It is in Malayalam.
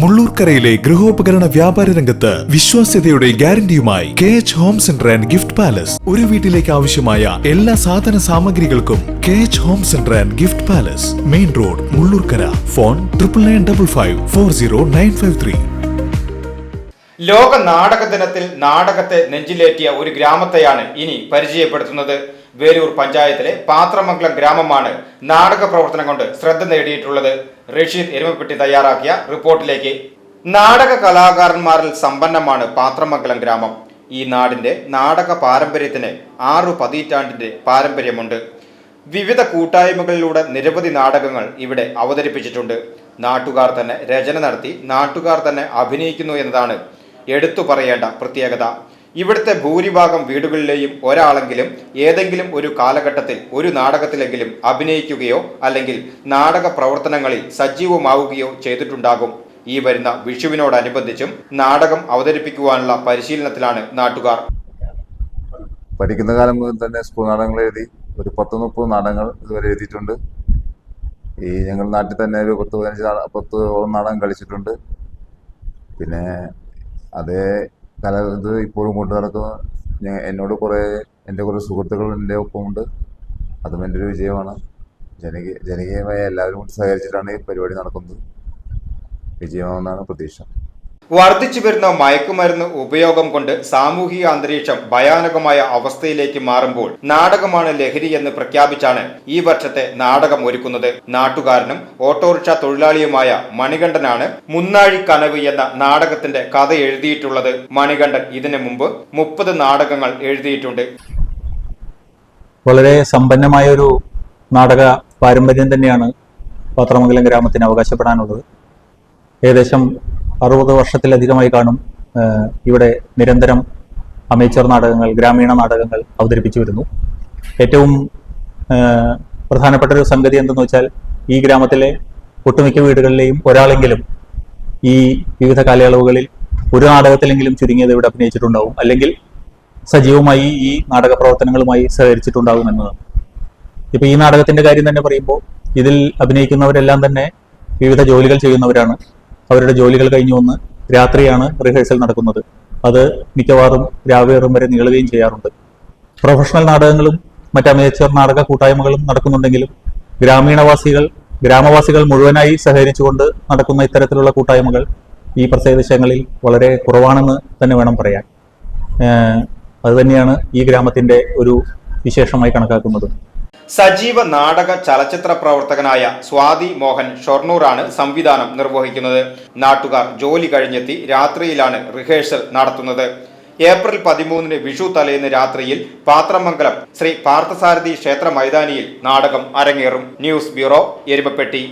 മുള്ളൂർക്കരയിലെ ഗൃഹോപകരണ വ്യാപാര രംഗത്ത് വിശ്വാസ്യതയുടെ ഗ്യാരണ്ടിയുമായി K H home centre and gift palace ഒരു വീട്ടിലേക്ക് ആവശ്യമായ എല്ലാ സാധന സാമഗ്രികൾക്കും K H home centre and gift palace main road Mullurkara. Phone triple nine double five four zero nine five three ലോക നാടക ദിനത്തിൽ നാടകത്തെ നെഞ്ചിലേറ്റിയ ഒരു ഗ്രാമത്തെയാണ് ഇനി പരിചയപ്പെടുത്തുന്നത്. വേലൂർ പഞ്ചായത്തിലെ പാത്രമംഗലം ഗ്രാമമാണ് നാടക പ്രവർത്തനം കൊണ്ട് ശ്രദ്ധ നേടിയിട്ടുള്ളത്. റഷീദ് എരുമപ്പെട്ടി തയ്യാറാക്കിയ റിപ്പോർട്ടിലേക്ക്. നാടക കലാകാരന്മാരിൽ സമ്പന്നമാണ് പാത്രമംഗലം ഗ്രാമം. ഈ നാടിന്റെ നാടക പാരമ്പര്യത്തിന് ആറു പതിറ്റാണ്ടിന്റെ പാരമ്പര്യമുണ്ട്. വിവിധ കൂട്ടായ്മകളിലൂടെ നിരവധി നാടകങ്ങൾ ഇവിടെ അവതരിപ്പിച്ചിട്ടുണ്ട്. നാട്ടുകാർ തന്നെ രചന നടത്തി നാട്ടുകാർ തന്നെ അഭിനയിക്കുന്നു എന്നതാണ് എടുത്തു പറയേണ്ട പ്രത്യേകത. ഇവിടുത്തെ ഭൂരിഭാഗം വീടുകളിലെയും ഒരാളെങ്കിലും ഏതെങ്കിലും ഒരു കാലഘട്ടത്തിൽ ഒരു നാടകത്തിലെങ്കിലും അഭിനയിക്കുകയോ അല്ലെങ്കിൽ നാടക പ്രവർത്തനങ്ങളിൽ സജീവമാവുകയോ ചെയ്തിട്ടുണ്ടാകും. ഈ വരുന്ന വിഷുവിനോടനുബന്ധിച്ചും നാടകം അവതരിപ്പിക്കുവാനുള്ള പരിശീലനത്തിലാണ് നാട്ടുകാർ. പഠിക്കുന്ന കാലം മുതൽ തന്നെ സ്കൂൾ നാടകങ്ങൾ എഴുതി ഒരു പത്ത് മുപ്പത് നാടകങ്ങൾ ഇതുവരെ എഴുതിയിട്ടുണ്ട്. ഈ ഞങ്ങൾ നാട്ടിൽ തന്നെ ഒരു പത്ത് പതിനഞ്ച് പത്തോളം നാടകം കളിച്ചിട്ടുണ്ട്. പിന്നെ അതേ കല ഇപ്പോഴും കൊണ്ടു നടക്കുന്ന. എന്നോട് കുറേ എന്റെ കുറേ സുഹൃത്തുക്കൾ എന്റെ ഒപ്പമുണ്ട് അതും എന്റെ ഒരു വിജയമാണ്. ജനകീയ ജനകീയമായ എല്ലാവരും കൂടി സഹകരിച്ചിട്ടാണ് ഈ പരിപാടി നടക്കുന്നത്. വിജയമാണെന്നാണ് പ്രതീക്ഷ. വർദ്ധിച്ചു വരുന്ന മയക്കുമരുന്ന് ഉപയോഗം കൊണ്ട് സാമൂഹിക അന്തരീക്ഷം ഭയാനകമായ അവസ്ഥയിലേക്ക് മാറുമ്പോൾ നാടകമാണ് ലഹരി എന്ന് പ്രഖ്യാപിച്ചാണ് ഈ വർഷത്തെ നാടകം ഒരുക്കുന്നത്. നാട്ടുകാരനും ഓട്ടോറിക്ഷ തൊഴിലാളിയുമായ മണികണ്ഠനാണ് മുന്നാഴി കനവ് എന്ന നാടകത്തിന്റെ കഥ എഴുതിയിട്ടുള്ളത്. മണികണ്ഠൻ ഇതിനു മുമ്പ് മുപ്പത് നാടകങ്ങൾ എഴുതിയിട്ടുണ്ട്. വളരെ സമ്പന്നമായ ഒരു നാടക പാരമ്പര്യം തന്നെയാണ് പാത്രമംഗലം ഗ്രാമത്തിന് അവകാശപ്പെടാനുള്ളത്. ഏകദേശം അറുപത് വർഷത്തിലധികമായി കാണും ഇവിടെ നിരന്തരം അമേച്ചർ നാടകങ്ങൾ ഗ്രാമീണ നാടകങ്ങൾ അവതരിപ്പിച്ചു വരുന്നു. ഏറ്റവും പ്രധാനപ്പെട്ട ഒരു സംഗതി എന്തെന്ന് വെച്ചാൽ ഈ ഗ്രാമത്തിലെ ഒട്ടുമിക്ക വീടുകളിലെയും ഒരാളെങ്കിലും ഈ വിവിധ കാലയളവുകളിൽ ഒരു നാടകത്തിലെങ്കിലും ചുരുങ്ങിയത് ഇവിടെ അഭിനയിച്ചിട്ടുണ്ടാവും. അല്ലെങ്കിൽ സജീവമായി ഈ നാടക പ്രവർത്തനങ്ങളുമായി സഹകരിച്ചിട്ടുണ്ടാകും എന്നതാണ്. ഇപ്പൊ ഈ നാടകത്തിന്റെ കാര്യം തന്നെ പറയുമ്പോൾ ഇതിൽ അഭിനയിക്കുന്നവരെല്ലാം തന്നെ വിവിധ ജോലികൾ ചെയ്യുന്നവരാണ്. അവരുടെ ജോലികൾ കഴിഞ്ഞു വന്ന് രാത്രിയാണ് റിഹേഴ്സൽ നടക്കുന്നത്. അത് മിക്കവാറും രാവേറും വരെ നീളുകയും ചെയ്യാറുണ്ട്. പ്രൊഫഷണൽ നാടകങ്ങളും മറ്റ് അമേച്ചർ നാടക കൂട്ടായ്മകളും നടക്കുന്നുണ്ടെങ്കിലും ഗ്രാമീണവാസികൾ ഗ്രാമവാസികൾ മുഴുവനായി സഹകരിച്ചുകൊണ്ട് നടക്കുന്ന ഇത്തരത്തിലുള്ള കൂട്ടായ്മകൾ ഈ പ്രത്യേക വിഷയങ്ങളിൽ വളരെ കുറവാണെന്ന് തന്നെ വേണം പറയാൻ. അതുതന്നെയാണ് ഈ ഗ്രാമത്തിന്റെ ഒരു വിശേഷമായി കണക്കാക്കുന്നത്. സജീവ നാടക ചലച്ചിത്ര പ്രവർത്തകനായ സ്വാതി മോഹൻ ഷൊർണൂറാണ് സംവിധാനം നിർവഹിക്കുന്നത്. നാട്ടുകാർ ജോലി കഴിഞ്ഞെത്തി രാത്രിയിലാണ് റിഹേഴ്സൽ നടത്തുന്നത്. ഏപ്രിൽ പതിമൂന്നിന് വിഷു തലേന്ന് രാത്രിയിൽ പാത്രമംഗലം ശ്രീ പാർത്ഥസാരഥി ക്ഷേത്ര മൈതാനിയിൽ നാടകം അരങ്ങേറും. News bureau Erumapetty.